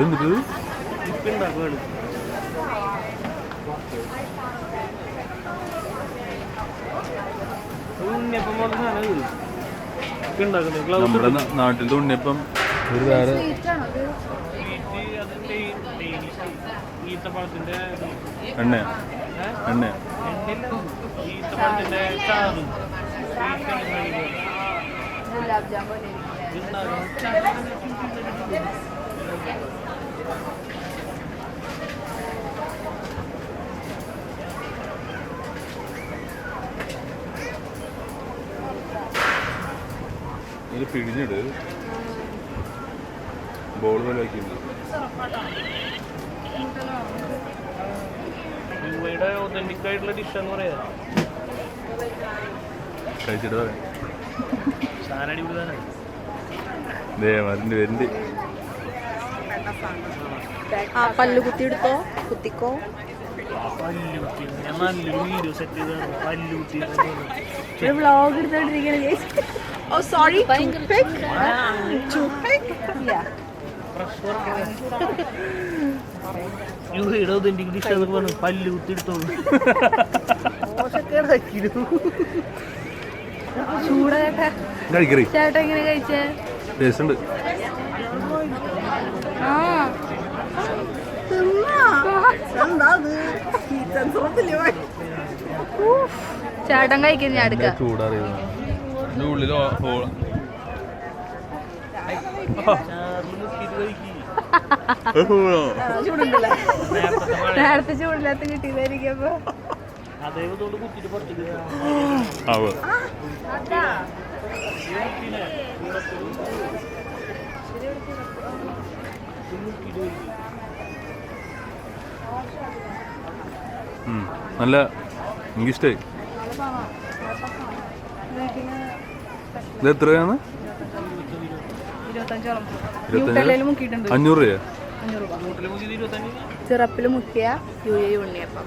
ఎందుకు നമ്മുടെ നാട്ടിൽ തുണ്ണിപ്പം ഒരു വേറെ എണ്ണ എണ്ണ ഗുലാബ് ജാമുൻ ഇത് പിഴിഞ്ഞിട്. ബോൾ പോലെ വയ്ക്കുന്നു യുവയുടെ ഒതന്റിക് ആയിട്ടുള്ള ഡിഷ് എന്ന് പറയാ. കഴിച്ചിട്ട് പറയാം സാധനം അടിപൊളി ദേ അതിന്റെ വരുന്നുണ്ട് ആ പല്ല് കുത്തി എടുത്തോ കുത്തിക്കോ വ്ളോഗ് എടുത്തോണ്ടിരിക്കണേ ഓ സോറി പറഞ്ഞു എടുത്തോളൂ ചൂടേട്ടാ. കഴിക്കറി ചേട്ടാ എങ്ങനെ കഴിച്ചേ? ടേസ്റ്റ് ഉണ്ട്. ചേട്ടൻ കഴിക്കുന്നു ഞാൻ എടുക്കാം. നേരത്തെ ചൂടില്ലാത്ത കിട്ടിയതായിരിക്കും അപ്പൊ. നല്ല എനിക്കിഷ്ടായി ഇത് എത്രയാണ്? അഞ്ഞൂറ് രൂപ. സിറപ്പിൽ മുക്കിയ യു എ ഉണ്ണിയപ്പം.